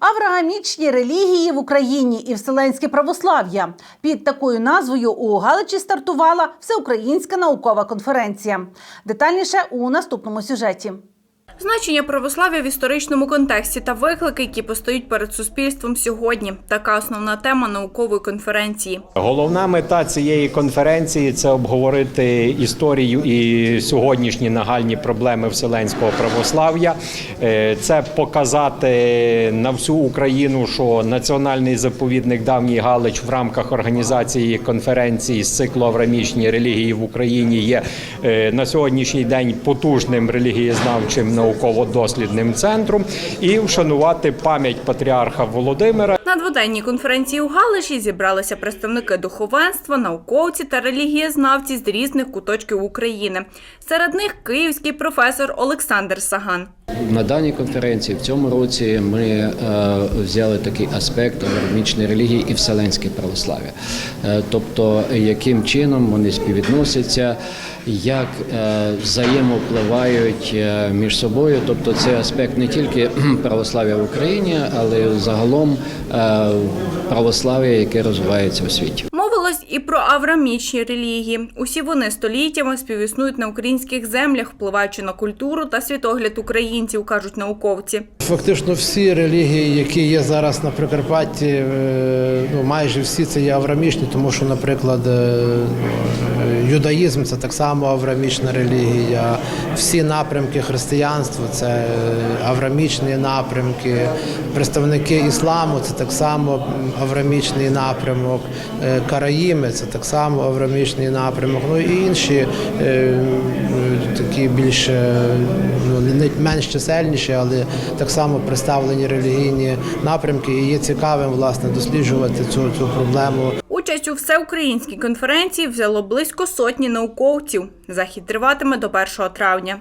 Авраамічні релігії в Україні і вселенське православ'я під такою назвою у Галичі стартувала всеукраїнська наукова конференція. Детальніше у наступному сюжеті. Значення православ'я в історичному контексті та виклики, які постають перед суспільством сьогодні. Така основна тема наукової конференції. Головна мета цієї конференції це обговорити історію і сьогоднішні нагальні проблеми вселенського православ'я. Е, Це показати на всю Україну, що національний заповідник Давній Галич в рамках організації конференції з циклу Аврамічні релігії в Україні є е, на сьогоднішній день потужним релігієзнавчим науково-дослідним центром і вшанувати пам'ять патріарха Володимира. На дводенній конференції у Галичі зібралися представники духовенства, науковці та релігієзнавці з різних куточків України. Серед них київський професор Олександр Саган. На даній конференції в цьому році ми е, взяли такий аспект авраамічної релігії і вселенське православ'я. Е, тобто, яким чином вони співвідносяться, як е, взаємовпливають е, між собою. Тобто, це аспект не тільки православ'я в Україні, але загалом е, православ'я, яке розвивається у світі. Мовилось і про аврамічні релігії. Усі вони століттями співіснують на українських землях, впливаючи на культуру та світогляд українців, кажуть науковці. Фактично всі релігії, які є зараз на Прикарпатті, е, ну майже всі це є аврамічні, тому що, наприклад, е, юдаїзм це так само аврамічна релігія. Всі напрямки християнства це е, аврамічні напрямки. Представники ісламу це так само аврамічний напрямок. Караїми це так само аврамічний напрямок. Ну і інші такі більш ну, менш чисельніші, але так само представлені релігійні напрямки. І є цікавим власне досліджувати цю, цю проблему. Участь у всеукраїнській конференції взяло близько сотні науковців. Захід триватиме до 1 травня.